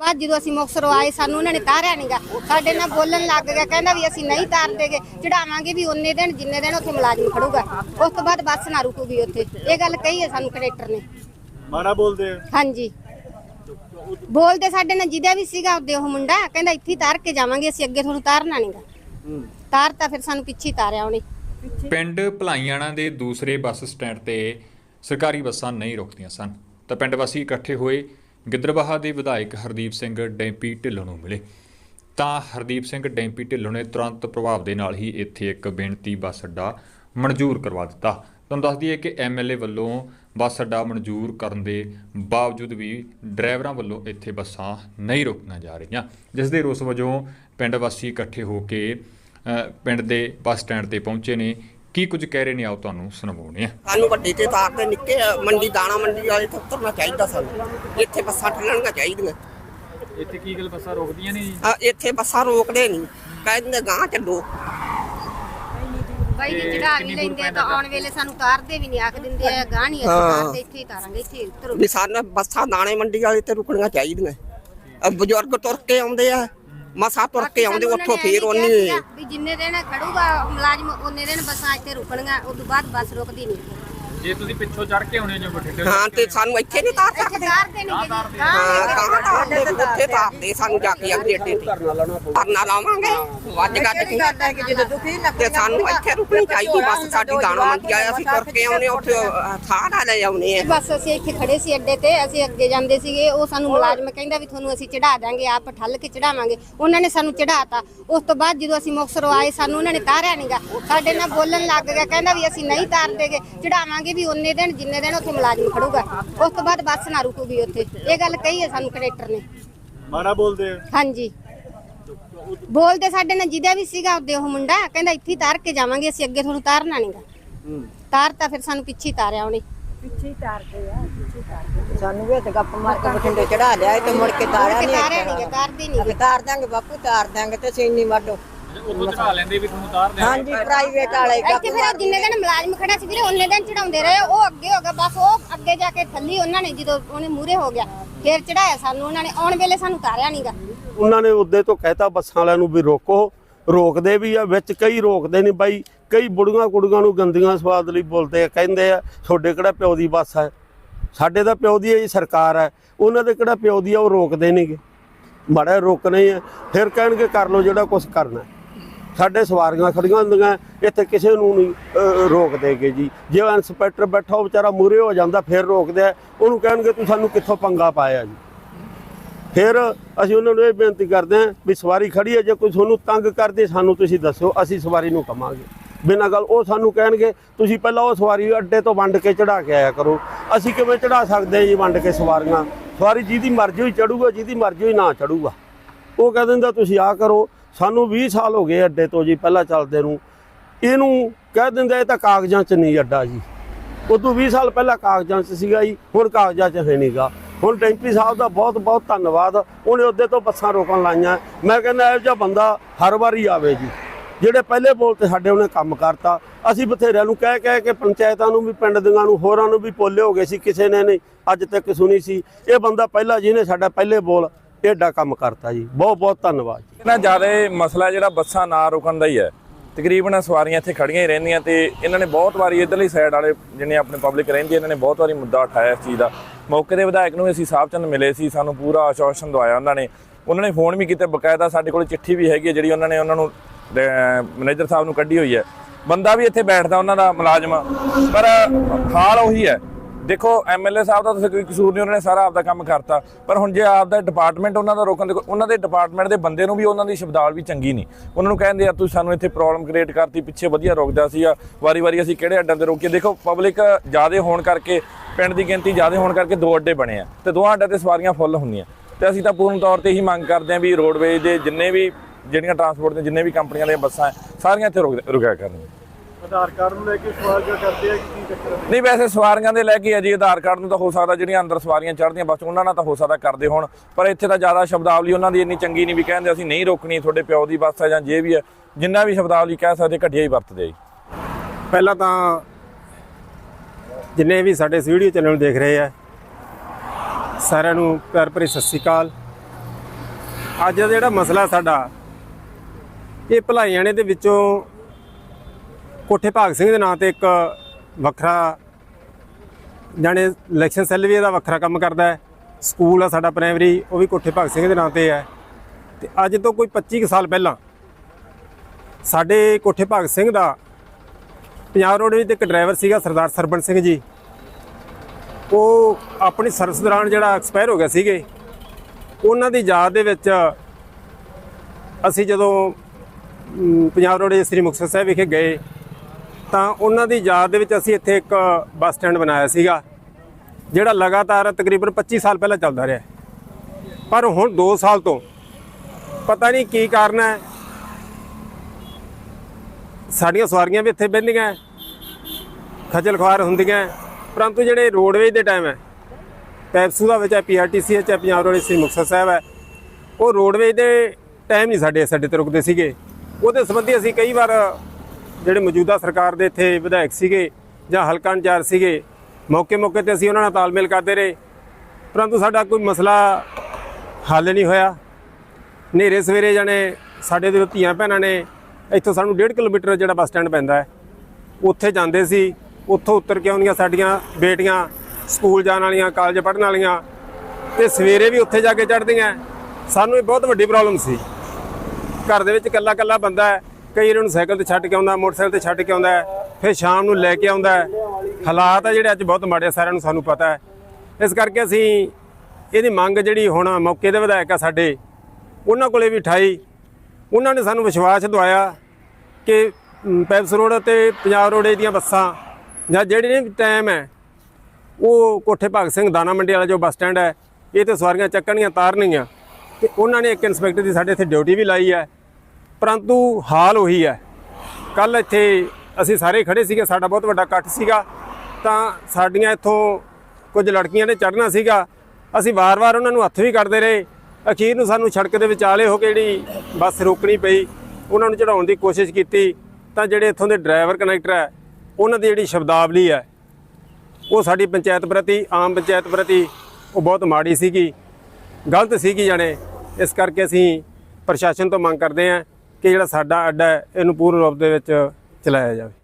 ਬਾਅਦ ਜਦੋਂ ਅਸੀਂ ਮੁਕਤਸਰੋਂ ਆਏ ਸਾਨੂੰ ਉਹਨਾਂ ਨੇ ਤਾਰਿਆ ਨਹੀਂਗਾ ਸਾਡੇ ਨਾਲ ਬੋਲਣ ਲੱਗ ਗਿਆ ਕਹਿੰਦਾ ਵੀ ਅਸੀਂ ਨਹੀਂ ਤਾਰਦੇਗੇ ਚੜਾਵਾਂਗੇ ਵੀ ਉਹਨੇ ਦਿਨ ਜਿੰਨੇ ਦਿਨ ਉੱਥੇ ਮੁਲਾਜ਼ਮ ਖੜੂਗਾ। ਉਸ ਤੋਂ ਬਾਅਦ ਬੱਸ ਨਾ ਰੁਕੂਗੀ ਉੱਥੇ। ਇਹ ਗੱਲ ਕਹੀ ਹੈ ਸਾਨੂੰ ਕੰਡਕਟਰ ਨੇ। ਮਾੜਾ ਬੋਲਦੇ ਆ। ਹਾਂਜੀ। ਬੋਲਦੇ ਸਾਡੇ ਨਾਲ ਜਿਹਦਾ ਵੀ ਸੀਗਾ ਉਹਦੇ ਉਹ ਮੁੰਡਾ ਕਹਿੰਦਾ ਇੱਥੇ ਹੀ ਤਾਰ ਕੇ ਜਾਵਾਂਗੇ ਅਸੀਂ ਅੱਗੇ ਤੁਹਾਨੂੰ ਤਾਰਨਾ ਨਹੀਂਗਾ ਤਾਰਤਾ ਫਿਰ ਸਾਨੂੰ ਪਿੱਛੇ ਤਾਰਿਆ ਉਹਨੇ। ਪਿੰਡ ਭਲਾਈਆਣਾ ਦੇ ਦੂਸਰੇ ਬੱਸ ਸਟੈਂਡ ਤੇ ਸਰਕਾਰੀ ਬੱਸਾਂ ਨਹੀਂ ਰੁਕਦੀਆਂ ਸਨ। ਤਾਂ ਪਿੰਡ ਵਾਸੀ ਇਕੱਠੇ ਹੋਏ ਗਿੱਦਰਬਾਹਾ ਦੇ ਵਿਧਾਇਕ ਹਰਦੀਪ ਸਿੰਘ ਡੈਂਪੀ ਢਿੱਲੋਂ ਨੂੰ ਮਿਲੇ। ਤਾਂ ਹਰਦੀਪ ਸਿੰਘ ਡੈਂਪੀ ਢਿੱਲੋਂ ਨੇ ਤੁਰੰਤ ਪ੍ਰਭਾਵ ਦੇ ਨਾਲ ਹੀ ਇੱਥੇ ਇੱਕ ਬੇਨਤੀ ਬੱਸ ਅੱਡਾ ਮਨਜ਼ੂਰ ਕਰਵਾ ਦਿੱਤਾ। ਤੁਹਾਨੂੰ ਦੱਸ ਦਈਏ ਕਿ ਐਮਐਲਏ ਵੱਲੋਂ ਬੱਸ ਅੱਡਾ ਮਨਜ਼ੂਰ ਕਰਨ ਦੇ ਬਾਵਜੂਦ ਵੀ ਡਰਾਈਵਰਾਂ ਵੱਲੋਂ ਇੱਥੇ ਬੱਸਾਂ ਨਹੀਂ ਰੋਕੀਆਂ ਜਾ ਰਹੀਆਂ। ਜਿਸ ਦੇ ਰੋਸ ਵਜੋਂ ਪਿੰਡ ਵਾਸੀ ਇਕੱਠੇ ਹੋ ਕੇ ਪਿੰਡ ਦੇ ਬੱਸ ਸਟੈਂਡ ਤੇ ਪਹੁੰਚੇ ਨੇ। ਕੀ ਕੁਝ ਕਹਿ ਰਹੇ ਨੇ? ਆਓ ਤੁਹਾਨੂੰ ਸੁਣਾਉਣੇ ਆ ਸਾਨੂੰ ਵੱਡੀ ਤੇ ਤਾਰ ਤੇ ਨਿੱਕੇ ਮੰਡੀ ਦਾਣਾ ਮੰਡੀ ਵਾਲੇ ਤੋਂ ਉਤਰਨਾ ਚਾਹੀਦਾ ਸਾਨੂੰ। ਇੱਥੇ ਬੱਸਾਂ ਠੱਲਣੀਆਂ ਚਾਹੀਦੀਆਂ। ਇੱਥੇ ਕੀ ਗੱਲ ਬੱਸਾਂ ਰੋਕਦੀਆਂ ਨੇ ਜੀ? ਆ ਇੱਥੇ ਬੱਸਾਂ ਰੋਕਦੇ ਨਹੀਂ। ਕਹਿੰਦੇ ਗਾਂ ਚੱਲੋ। ਬਾਈ ਜੀ ਚੜਾ ਵੀ ਲੈਂਦੇ ਆ ਤਾਂ ਆਉਣ ਵੇਲੇ ਸਾਨੂੰ ਤਾਰਦੇ ਵੀ ਨਹੀਂ ਆਖ ਦਿੰਦੇ ਆ ਗਾਂ ਨਹੀਂ ਅਸੀਂ। ਤਾਰਦੇ ਇੱਥੇ ਹੀ ਤਾਰਾਂਗੇ ਇੱਥੇ ਉਤਰੋ। ਵੀ ਸਾਨੂੰ ਬੱਸਾਂ ਦਾਣੇ ਮੰਡੀ ਵਾਲੇ ਤੇ ਰੁਕਣੀਆਂ ਚਾਹੀਦੀਆਂ। ਆ ਬਜ਼ੁਰਗ ਤੁਰ ਕੇ ਆਉਂਦੇ ਆ। ਮਸਾ ਤੁਰ ਕੇ ਆਉਂਦੇ ਉੱਥੋਂ ਫੇਰ ਉਹਨੇ ਵੀ ਜਿੰਨੇ ਦਿਨ ਖੜੂਗਾ ਮੁਲਾਜ਼ਮ ਉਹਨੇ ਦਿਨ ਬੱਸਾਂ ਇੱਥੇ ਰੁਕਣਗੀਆਂ ਉਸ ਤੋਂ ਬਾਅਦ ਬੱਸ ਰੁਕਦੀ ਨਹੀਂ। ਜੇ ਤੁਸੀਂ ਪਿੱਛੋਂ ਚੜ ਕੇ ਆਉਣੇ ਜੋ ਬਠਿੰਡੇ ਹਾਂ ਤੇ ਸਾਨੂੰ ਇੱਥੇ ਨਹੀਂ ਤਾਰ ਸਕਦੇ। ਤਾਰਦੇ। ਨਹੀਂ ਹਾਂ ਕਹਾਂ ਤਾਰਦੇ ਉੱਥੇ ਤਾਰਦੇ। ਸਾਨੂੰ ਜਾ ਕੇ ਅੱਗੇ ਅੱਡੇ ਤੇ। ਧਰਨਾ ਲਾਵਾਂਗੇ ਵੱਜ ਗੱਡ ਕੇ। ਤੇ ਸਾਨੂੰ ਇੱਥੇ ਰੁਕਣੀ ਚਾਹੀਦੀ ਬੱਸ ਸਾਡੀ ਦਾਣਾ ਮੰਡੀ ਆਇਆ ਅਸੀਂ ਤੁਰ ਕੇ ਆਉਨੇ ਉੱਥੇ ਥਾਂ ਨਾ ਲੈ ਆਉਨੇ ਆ ਬਸ ਅਸੀਂ ਇੱਥੇ ਖੜੇ ਸੀ ਅੱਡੇ ਤੇ ਅਸੀਂ ਅੱਗੇ ਜਾਂਦੇ ਸੀਗੇ ਉਹ ਸਾਨੂੰ ਮੁਲਾਜ਼ਮ ਕਹਿੰਦਾ ਵੀ ਤੁਹਾਨੂੰ ਅਸੀਂ ਚੜਾ ਦਾਂਗੇ ਆਪ ਠੱਲ ਕੇ ਚੜਾਵਾਂਗੇ ਉਹਨਾਂ ਨੇ ਸਾਨੂੰ ਚੜਾਤਾ ਉਸ ਤੋਂ ਬਾਅਦ ਜਦੋਂ ਅਸੀਂ ਮੁਕਤਸਰੋਂ ਆਏ ਸਾਨੂੰ ਉਹਨਾਂ ਨੇ ਤਾਰਿਆ ਨਹੀਂਗਾ ਸਾਡੇ ਨਾਲ ਬੋਲਣ ਲੱਗ ਗਿਆ ਕਹਿੰਦਾ ਵੀ ਅਸੀਂ ਨਹੀਂ ਤਾਰਦੇਗੇ ਚੜਾਵਾਂਗੇ ਵੀ ਉਹਨੇ ਦਿਨ ਜਿੰਨੇ ਦਿਨ ਉੱਥੇ ਮੁਲਾਜ਼ਮ ਖੜੂਗਾ ਉਸ ਤੋਂ ਬਾਅਦ ਬੱਸ ਨਾ ਰੁਕੂਗੀ ਉੱਥੇ। ਇਹ ਗੱਲ ਕਹੀ ਹੈ ਸਾਨੂੰ ਕੰਡਕਟਰ ਨੇ। ਮਾੜਾ ਬੋਲਦੇ ਆ। ਹਾਂਜੀ। ਬੋਲਦੇ ਸਾਡੇ ਨਾਲ ਜਿਹਦਾ ਵੀ ਸੀਗਾ ਉਹਦੇ ਉਹ ਮੁੰਡਾ ਕਹਿੰਦਾ ਇੱਥੇ ਹੀ ਤਾਰ ਕੇ ਜਾਵਾਂਗੇ ਅਸੀਂ ਅੱਗੇ ਤੁਹਾਨੂੰ ਤਾਰਨਾ ਨਹੀਂਗਾ ਤਾਰਤਾ ਫਿਰ ਸਾਨੂੰ ਪਿੱਛੇ ਹੀ ਤਾਰਿਆ ਉਹਨੇ। ਸਾਨੂੰ ਵੀ ਤੇ ਗੱਪ ਮਾਰ ਕੇ ਬਠਿੰਡੇ ਚੜਾ ਲਿਆ ਤੇ ਮੁੜ ਕੇ ਤਾਰਿਆ ਨਹੀਂ ਤਾਰਿਆ ਤਾਰਦੇ ਨਹੀਂ ਅਸੀਂ ਤਾਰ ਦਾਂਗੇ ਬਾਪੂ ਤਾਰ ਦਾਂਗੇ ਤੇ ਸੀਨੀ ਮਾਡੋ ਉੱਥੋਂ ਚੜਾ ਲੈਂਦੇ ਵੀ ਤੁਹਾਨੂੰ ਉਤਾਰ ਦੇ ਹਾਂਜੀ ਪ੍ਰਾਈਵੇਟ ਵਾਲੇ ਗੱਪ ਇੱਥੇ ਫਿਰ ਜਿੰਨੇ ਦਿਨ ਮੁਲਾਜ਼ਮ ਖੜਾ ਸੀ ਵੀਰੇ ਉਹਨੇ ਦਿਨ ਚੜਾਉਂਦੇ ਰਹੇ। ਉਹ ਅੱਗੇ ਹੋ ਗਿਆ ਬਸ ਉਹ ਅੱਗੇ ਜਾ ਕੇ ਥੱਲੀ ਉਹਨਾਂ ਨੇ ਜਦੋਂ ਉਹਨੇ ਮੂਰੇ ਹੋ ਗਿਆ ਫਿਰ ਚੜਾਇਆ ਸਾਨੂੰ ਉਹਨਾਂ ਨੇ। ਆਉਣ ਵੇਲੇ ਸਾਨੂੰ ਤਾਰਿਆ ਨਹੀਂਗਾ ਉਹਨਾਂ ਨੇ ਉਦੋਂ ਤੋਂ ਕਹਿਤਾ ਬੱਸਾਂ ਵਾਲਿਆਂ ਨੂੰ ਵੀ ਰੋਕੋ। ਰੋਕਦੇ ਵੀ ਆ ਵਿੱਚ ਕਈ ਰੋਕਦੇ ਨਹੀਂ ਬਾਈ। ਕਈ ਬੁੜੀਆਂ ਕੁੜੀਆਂ ਨੂੰ ਗੰਦੀਆਂ ਸਵਾਦ ਲਈ ਬੋਲਦੇ ਆ ਕਹਿੰਦੇ ਆ ਤੁਹਾਡੇ ਕਿਹੜਾ ਪਿਓ ਦੀ ਬੱਸ ਹੈ ਸਾਡੇ ਤਾਂ ਪਿਓ ਦੀ ਇਹ ਸਰਕਾਰ ਹੈ ਉਹਨਾਂ ਦੇ ਕਿਹੜਾ ਪਿਓ ਦੀ ਆ ਉਹ ਰੋਕਦੇ ਨਹੀਂਗੇ ਮਾੜਾ ਰੋਕਣੇ ਆ। ਫਿਰ ਕਹਿਣਗੇ ਕਰ ਲਓ ਜਿਹੜਾ ਕੁਝ ਕਰਨਾ ਸਾਡੇ ਸਵਾਰੀਆਂ ਖੜੀਆਂ ਹੁੰਦੀਆਂ ਇੱਥੇ ਕਿਸੇ ਨੂੰ ਨਹੀਂ ਅਹ, ਰੋਕਦੇਗੇ ਜੀ। ਜੇ ਉਹ ਇੰਸਪੈਕਟਰ ਬੈਠਾ ਉਹ ਵਿਚਾਰਾ ਮੂਰੇ ਹੋ ਜਾਂਦਾ ਫਿਰ ਰੋਕਦੇ ਆ। ਉਹਨੂੰ ਕਹਿਣਗੇ ਤੂੰ ਸਾਨੂੰ ਕਿੱਥੋਂ ਪੰਗਾ ਪਾਇਆ ਜੀ? ਫਿਰ ਅਸੀਂ ਉਹਨਾਂ ਨੂੰ ਇਹ ਬੇਨਤੀ ਕਰਦੇ ਹਾਂ ਵੀ ਸਵਾਰੀ ਖੜੀ ਹੈ ਜੇ ਕੋਈ ਤੁਹਾਨੂੰ ਤੰਗ ਕਰਦੇ ਸਾਨੂੰ ਤੁਸੀਂ ਦੱਸਿਓ ਅਸੀਂ ਸਵਾਰੀ ਨੂੰ ਕਮਾਂਗੇ। ਬਿਨਾਂ ਗੱਲ ਉਹ ਸਾਨੂੰ ਕਹਿਣਗੇ ਤੁਸੀਂ ਪਹਿਲਾਂ ਉਹ ਸਵਾਰੀ ਅੱਡੇ ਤੋਂ ਵੰਡ ਕੇ ਚੜਾ ਕੇ ਆਇਆ ਕਰੋ। ਅਸੀਂ ਕਿਵੇਂ ਚੜਾ ਸਕਦੇ ਹਾਂ ਜੀ ਵੰਡ ਕੇ ਸਵਾਰੀਆਂ? ਸਵਾਰੀ ਜਿਹਦੀ ਮਰਜ਼ੀ ਹੋਈ ਚੜੂਗਾ ਜਿਹਦੀ ਮਰਜ਼ੀ ਹੋਈ ਨਾ ਚੜੂਗਾ। ਉਹ ਕਹਿ ਦਿੰਦਾ ਤੁਸੀਂ ਆ ਕਰੋ ਸਾਨੂੰ 20 ਸਾਲ ਹੋ ਗਏ ਅੱਡੇ ਤੋਂ ਜੀ, ਪਹਿਲਾਂ ਚੱਲਦੇ ਨੂੰ। ਇਹਨੂੰ ਕਹਿ ਦਿੰਦੇ ਇਹ ਤਾਂ ਕਾਗਜ਼ਾਂ 'ਚ ਨਹੀਂ ਅੱਡਾ ਜੀ। ਉਦੋਂ 20 ਸਾਲ ਪਹਿਲਾਂ ਕਾਗਜ਼ਾਂ 'ਚ ਸੀਗਾ ਜੀ, ਹੁਣ ਕਾਗਜ਼ਾਂ 'ਚ ਹੈ ਨਹੀਂਗਾ ਹੁਣ ਟੈਂਪੀ ਸਾਹਿਬ ਦਾ ਬਹੁਤ ਬਹੁਤ ਧੰਨਵਾਦ। ਉਹਨੇ ਉਹਦੇ ਤੋਂ ਬੱਸਾਂ ਰੋਕਣ ਲਾਈਆਂ। ਮੈਂ ਕਹਿੰਦਾ, ਇਹੋ ਜਿਹਾ ਬੰਦਾ ਹਰ ਵਾਰੀ ਆਵੇ ਜੀ। ਜਿਹੜੇ ਪਹਿਲੇ ਬੋਲ ਤੇ ਸਾਡੇ ਉਹਨੇ ਕੰਮ ਕਰਤਾ। ਅਸੀਂ ਬਥੇਰਿਆਂ ਨੂੰ ਕਹਿ ਕਹਿ ਕੇ ਪੰਚਾਇਤਾਂ ਨੂੰ ਵੀ, ਪਿੰਡ ਦੀਆਂ ਨੂੰ, ਹੋਰਾਂ ਨੂੰ ਵੀ ਪੋਲੇ ਹੋ ਗਏ ਸੀ, ਕਿਸੇ ਨੇ ਨਹੀਂ। ਅੱਜ ਤੱਕ ਸੁਣੀ ਸੀ। ਇਹ ਬੰਦਾ ਪਹਿਲਾ ਜਿਹਨੇ ਸਾਡਾ ਪਹਿਲੇ ਬੋਲ ਏਡਾ ਕੰਮ ਕਰਤਾ ਜੀ। ਬਹੁਤ ਬਹੁਤ ਧੰਨਵਾਦ ਜੀ। ਨਾ ਜ਼ਿਆਦਾ ਮਸਲਾ ਜਿਹੜਾ ਬੱਸਾਂ ਨਾ ਰੁਕਣ ਦਾ ਹੀ ਹੈ। ਤਕਰੀਬਨ ਸਵਾਰੀਆਂ ਇੱਥੇ ਖੜੀਆਂ ਹੀ ਰਹਿੰਦੀਆਂ ਤੇ ਇਹਨਾਂ ਨੇ ਬਹੁਤ ਵਾਰੀ ਇਧਰਲੀ ਸਾਈਡ ਵਾਲੇ ਜਿਹਨੇ ਆਪਣੇ ਪਬਲਿਕ ਰਹਿੰਦੀ, ਇਹਨਾਂ ਨੇ ਬਹੁਤ ਵਾਰੀ ਮੁੱਦਾ ਉਠਾਇਆ ਇਸ ਚੀਜ਼ ਦਾ। ਮੌਕੇ ਦੇ ਵਿਧਾਇਕ ਨੂੰ ਵੀ ਅਸੀਂ ਸਾਹਿਬ ਚੰਦ ਮਿਲੇ ਸੀ, ਸਾਨੂੰ ਪੂਰਾ ਆਸ਼ਵਾਸਨ ਦਵਾਇਆ ਉਹਨਾਂ ਨੇ। ਉਹਨਾਂ ਨੇ ਫੋਨ ਵੀ ਕੀਤਾ, ਬਕਾਇਦਾ ਸਾਡੇ ਕੋਲ ਚਿੱਠੀ ਵੀ ਹੈਗੀ ਹੈ, ਜਿਹੜੀ ਉਹਨਾਂ ਨੇ ਉਹਨਾਂ ਨੂੰ ਮੈਨੇਜਰ ਸਾਹਿਬ ਨੂੰ ਕੱਢੀ ਹੋਈ ਹੈ। ਬੰਦਾ ਵੀ ਇੱਥੇ ਬੈਠਦਾ ਉਹਨਾਂ ਦਾ ਮੁਲਾਜ਼ਮ। ਪਰ ਹਾਲ ਉਹੀ ਹੈ ਦੇਖੋ ਐਮਐਲਏ ਸਾਹਿਬ ਦਾ ਤਾਂ ਕੋਈ ਕਸੂਰ ਨਹੀਂ, ਉਹਨਾਂ ਨੇ ਸਾਰਾ ਆਪਦਾ ਕੰਮ ਕਰਤਾ। ਪਰ ਹੁਣ ਜੇ ਆਪਦਾ ਡਿਪਾਰਟਮੈਂਟ ਉਹਨਾਂ ਦਾ ਰੋਕਣ ਦੇ ਉਹਨਾਂ ਦੇ ਡਿਪਾਰਟਮੈਂਟ ਦੇ ਬੰਦੇ ਨੂੰ ਵੀ ਉਹਨਾਂ ਦੀ ਸ਼ਬਦਾਵਲ ਵੀ ਚੰਗੀ ਨਹੀਂ। ਉਹਨਾਂ ਨੂੰ ਕਹਿੰਦੇ ਆ ਤੁਸੀਂ ਸਾਨੂੰ ਇੱਥੇ ਪ੍ਰੋਬਲਮ ਕ੍ਰੀਏਟ ਕਰਤੀ, ਪਿੱਛੇ ਵਧੀਆ ਰੁਕਦਾ ਸੀ ਆ। ਵਾਰੀ-ਵਾਰੀ ਅਸੀਂ ਕਿਹੜੇ ਅੱਡਾਂ ਤੇ ਰੋਕੀਏ? ਦੇਖੋ ਪਬਲਿਕ ਜ਼ਿਆਦਾ ਹੋਣ ਕਰਕੇ, ਪਿੰਡ ਦੀ ਗਿਣਤੀ ਜ਼ਿਆਦਾ ਹੋਣ ਕਰਕੇ ਦੋ ਅੱਡੇ ਬਣੇ ਆ ਤੇ ਦੋਹਾਂ ਅੱਡਾਂ ਤੇ ਸਵਾਰੀਆਂ ਫੁੱਲ ਹੁੰਦੀਆਂ। ਤੇ ਅਸੀਂ ਤਾਂ ਪੂਰਨ ਤੌਰ ਤੇ ਹੀ ਮੰਗ ਕਰਦੇ ਹਾਂ ਵੀ ਰੋਡਵੇਜ ਦੇ ਜਿੰਨੇ ਵੀ, ਜਿਹੜੀਆਂ ਟਰਾਂਸਪੋਰਟ ਦੇ ਜਿੰਨੇ ਵੀ ਕੰਪਨੀਆਂ ਦੀਆਂ ਬੱਸਾਂ ਹੈ ਸਾਰੀਆਂ ਇੱਥੇ ਰੁਕ, ਰੁਕਿਆ ਕਰਨਗੀਆਂ ਆਧਾਰ ਕਾਰਡ ਨੂੰ ਲੈ ਕੇ ਸਵਾਲ ਜੋ ਕਰਦੇ ਆ ਕਿ ਕੀ ਚੱਕਰ ਹੈ ਨਹੀਂ ਵੈਸੇ ਸਵਾਰੀਆਂ ਦੇ ਲੈ ਕੇ ਆ ਜੀ ਆਧਾਰ ਕਾਰਡ ਨੂੰ ਤਾਂ ਹੋ ਸਕਦਾ ਜਿਹੜੀਆਂ ਅੰਦਰ ਸਵਾਰੀਆਂ ਚੜ੍ਹਦੀਆਂ ਬੱਸ ਉਹਨਾਂ ਨਾਲ ਤਾਂ ਹੋ ਸਕਦਾ ਕਰਦੇ ਹੋਣ। ਪਰ ਇੱਥੇ ਤਾਂ ਜ਼ਿਆਦਾ ਸ਼ਬਦਾਵਲੀ ਉਹਨਾਂ ਦੀ ਇੰਨੀ ਚੰਗੀ ਨਹੀਂ ਵੀ ਕਹਿੰਦੇ ਅਸੀਂ ਨਹੀਂ ਰੋਕਣੀ ਤੁਹਾਡੇ ਪਿਓ ਦੀ ਬੱਸ ਹੈ ਜਾਂ ਜੇ ਵੀ ਹੈ ਜਿੰਨਾ ਵੀ ਸ਼ਬਦਾਵਲੀ ਕਹਿ ਸਕਦੇ ਘਟੀਆ ਹੀ ਵਰਤਦੇ ਆ ਪਹਿਲਾਂ ਤਾਂ ਜਿੰਨੇ ਵੀ ਸਾਡੇ ਇਸ ਵੀਡੀਓ ਚੈਨਲ ਨੂੰ ਦੇਖ ਰਹੇ ਆ ਸਾਰਿਆਂ ਨੂੰ ਪਿਆਰ ਭਰੀ ਸਤਿ ਸ਼੍ਰੀ ਅਕਾਲ। ਅੱਜ ਦਾ ਜਿਹੜਾ ਮਸਲਾ ਸਾਡਾ ਇਹ ਭਲਾਈਆਣੇ ਦੇ ਵਿੱਚੋਂ ਕੋਠੇ ਭਾਗ ਸਿੰਘ ਦੇ ਨਾਂ ਤੇ ਇੱਕ ਵੱਖਰਾ ਜਾਣੇ ਇਲੈਕਸ਼ਨ ਸੈੱਲ ਵੀ ਇਹਦਾ ਵੱਖਰਾ ਕੰਮ ਕਰਦਾ ਹੈ। ਸਕੂਲ ਆ ਸਾਡਾ ਪ੍ਰਾਇਮਰੀ ਉਹ ਵੀ ਕੋਠੇ ਭਾਗ ਸਿੰਘ ਦੇ ਨਾਂ ਤੇ ਹੈ। ਤੇ ਅੱਜ ਤੋਂ ਕੋਈ 25 ਕੁ ਸਾਲ ਪਹਿਲਾਂ ਸਾਡੇ ਕੋਠੇ ਭਾਗ ਸਿੰਘ ਦਾ ਪੰਜਾਬ ਰੋਡ ਵਿੱਚ ਇੱਕ ਡਰਾਈਵਰ ਸੀਗਾ ਸਰਦਾਰ ਸਰਬਣ ਸਿੰਘ ਜੀ। ਉਹ ਆਪਣੀ ਸਰਵਿਸ ਦੌਰਾਨ ਜਿਹੜਾ ਐਕਸਪਾਇਰ ਹੋ ਗਿਆ ਸੀਗੇ। ਉਹਨਾਂ ਦੀ ਯਾਦ ਦੇ ਵਿੱਚ ਅਸੀਂ ਜਦੋਂ ਪੰਜਾਬ ਰੋਡ ਦੇ ਸ੍ਰੀ ਮੁਕਤਸਰ ਸਾਹਿਬ ਵਿਖੇ ਗਏ ਤਾਂ ਉਹਨਾਂ ਦੀ ਯਾਦ ਦੇ ਵਿੱਚ ਅਸੀਂ ਇੱਥੇ ਇੱਕ ਬੱਸ ਸਟੈਂਡ ਬਣਾਇਆ ਸੀਗਾ, ਜਿਹੜਾ ਲਗਾਤਾਰ ਤਕਰੀਬਨ 25 ਸਾਲ ਪਹਿਲਾਂ ਚੱਲਦਾ ਰਿਹਾ। ਪਰ ਹੁਣ 2 ਸਾਲ ਤੋਂ ਪਤਾ ਨਹੀਂ ਕੀ ਕਾਰਨ ਹੈ। ਸਾਡੀਆਂ ਸਵਾਰੀਆਂ ਵੀ ਇੱਥੇ ਬਹਿੰਦੀਆਂ ਖੱਜਲ ਖੁਆਰ ਹੁੰਦੀਆਂ ਪਰੰਤੂ ਜਿਹੜੇ ਰੋਡਵੇਜ ਦੇ ਟਾਈਮ ਹੈ, ਪੈਪਸੂ ਦਾ ਵਿੱਚ ਹੈ ਪੀਆਰਟੀਸੀ ਹੈ, ਚਾਹੇ ਪੰਜਾਬ ਰੋਡ ਸ੍ਰੀ ਮੁਕਤਸਰ ਸਾਹਿਬ ਹੈ, ਉਹ ਰੋਡਵੇਜ ਦੇ ਟਾਈਮ ਨਹੀਂ ਸਾਡੇ ਸਾਡੇ ਤੇ ਰੁਕਦੇ ਸੀਗੇ। ਉਹਦੇ ਸੰਬੰਧੀ ਅਸੀਂ ਕਈ ਵਾਰ ਜਿਹੜੇ ਮੌਜੂਦਾ ਸਰਕਾਰ ਦੇ ਇੱਥੇ ਵਿਧਾਇਕ ਸੀਗੇ ਜਾਂ ਹਲਕਾ ਇੰਚਾਰਜ ਸੀਗੇ, ਮੌਕੇ ਮੌਕੇ ਤੇ ਅਸੀਂ ਉਹਨਾਂ ਨਾਲ ਤਾਲਮੇਲ ਕਰਦੇ ਰਹੇ। ਪਰੰਤੂ ਸਾਡਾ ਕੋਈ ਮਸਲਾ ਹੱਲ ਨਹੀਂ ਹੋਇਆ। ਹਨੇਰੇ ਸਵੇਰੇ ਜਾਣੇ ਸਾਡੇ ਦੇ ਧੀਆਂ ਭੈਣਾਂ ਨੇ ਇੱਥੋਂ ਸਾਨੂੰ 1.5 ਕਿਲੋਮੀਟਰ ਜਿਹੜਾ ਬੱਸ ਸਟੈਂਡ ਪੈਂਦਾ ਹੈ, ਉੱਥੇ ਜਾਂਦੇ ਸੀ। ਉੱਥੋਂ ਉਤਰ ਕੇ ਆਉਂਦੀਆਂ ਸਾਡੀਆਂ ਬੇਟੀਆਂ ਸਕੂਲ ਜਾਣ ਵਾਲੀਆਂ, ਕਾਲਜ ਪੜ੍ਹਨ ਵਾਲੀਆਂ ਤੇ ਸਵੇਰੇ ਵੀ ਉੱਥੇ ਜਾ ਕੇ ਚੜ੍ਹਦੀਆਂ। ਸਾਨੂੰ ਇਹ ਬਹੁਤ ਵੱਡੀ ਪ੍ਰੋਬਲਮ ਸੀ। ਘਰ ਦੇ ਵਿੱਚ ਇਕੱਲਾ ਇਕੱਲਾ ਬੰਦਾ ਹੈ। ਕਈ ਇਹਨਾਂ ਨੂੰ ਸਾਈਕਲ ਤੇ ਛੱਡ ਕੇ ਆਉਂਦਾ, ਮੋਟਰਸਾਈਕਲ ਤੇ ਛੱਡ ਕੇ ਆਉਂਦਾ ਫਿਰ ਸ਼ਾਮ ਨੂੰ ਲੈ ਕੇ ਆਉਂਦਾ ਹੈ। ਹਾਲਾਤ ਆ ਜਿਹੜੇ ਅੱਜ ਬਹੁਤ ਮਾੜੇ ਸਾਰਿਆਂ ਨੂੰ ਸਾਨੂੰ ਪਤਾ ਹੈ। ਇਸ ਕਰਕੇ ਅਸੀਂ ਇਹਦੀ ਮੰਗ ਜਿਹੜੀ ਹੁਣ ਮੌਕੇ ਦੇ ਵਿਧਾਇਕ ਆ ਸਾਡੇ, ਉਹਨਾਂ ਕੋਲੇ ਵੀ ਠਾਈ ਉਹਨਾਂ ਨੇ ਸਾਨੂੰ ਵਿਸ਼ਵਾਸ ਦਵਾਇਆ ਕਿ ਪੈਪਸ ਰੋਡ ਤੇ ਪੰਜਾਬ ਰੋਡ ਦੀਆਂ ਬੱਸਾਂ, ਜਾਂ ਜਿਹੜੇ ਟਾਈਮ ਹੈ, ਉਹ ਕੋਠੇ ਭਗਤ ਸਿੰਘ ਦਾਣਾ ਮੰਡੀ ਵਾਲਾ ਜੋ ਬੱਸ ਸਟੈਂਡ ਹੈ, ਇਹ ਤੇ ਸਵਾਰੀਆਂ ਚੱਕਣੀਆਂ ਤਾਰਨਗੀਆਂ। ਤੇ ਉਹਨਾਂ ਨੇ ਇੱਕ ਇਨਸਪੈਕਟਰ ਦੀ ਸਾਡੇ ਇੱਥੇ ਡਿਊਟੀ ਵੀ ਲਾਈ ਹੈ। ਪਰੰਤੂ ਹਾਲ ਉਹੀ ਹੈ। ਕੱਲ ਇੱਥੇ ਅਸੀਂ ਸਾਰੇ ਖੜੇ ਸੀਗੇ, ਸਾਡਾ ਬਹੁਤ ਵੱਡਾ ਇਕੱਠ ਸੀਗਾ। ਤਾਂ ਸਾਡੀਆਂ ਇੱਥੋਂ ਕੁਝ ਲੜਕੀਆਂ ਨੇ ਚੜ੍ਹਨਾ ਸੀਗਾ। ਅਸੀਂ ਵਾਰ-ਵਾਰ ਉਹਨਾਂ ਨੂੰ ਹੱਥ ਵੀ ਕਰਦੇ ਰਹੇ। ਅਖੀਰ ਨੂੰ ਸਾਨੂੰ ਸੜਕ ਦੇ ਵਿਚਾਲੇ ਹੋ ਕੇ ਜਿਹੜੀ ਬੱਸ ਰੋਕਣੀ ਪਈ, ਉਹਨਾਂ ਨੂੰ ਚੜਾਉਣ ਦੀ ਕੋਸ਼ਿਸ਼ ਕੀਤੀ। ਤਾਂ ਜਿਹੜੇ ਇੱਥੋਂ ਦੇ ਡਰਾਈਵਰ ਕਨੈਕਟਰ ਹੈ, ਉਹਨਾਂ ਦੀ ਜਿਹੜੀ ਸ਼ਬਦਾਵਲੀ ਹੈ, ਉਹ ਸਾਡੀ ਪੰਚਾਇਤ ਪ੍ਰਤੀ, ਆਮ ਪੰਚਾਇਤ ਪ੍ਰਤੀ ਉਹ ਬਹੁਤ ਮਾੜੀ ਸੀਗੀ। ਗਲਤ ਸੀਗੀ ਜਾਣੇ। ਇਸ ਕਰਕੇ ਅਸੀਂ ਪ੍ਰਸ਼ਾਸਨ ਤੋਂ ਮੰਗ ਕਰਦੇ ਹਾਂ ਕਿ ਜਿਹੜਾ ਸਾਡਾ ਅੱਡਾ ਹੈ ਇਹਨੂੰ ਪੂਰਨ ਰੂਪ ਦੇ ਵਿੱਚ ਚਲਾਇਆ ਜਾਵੇ।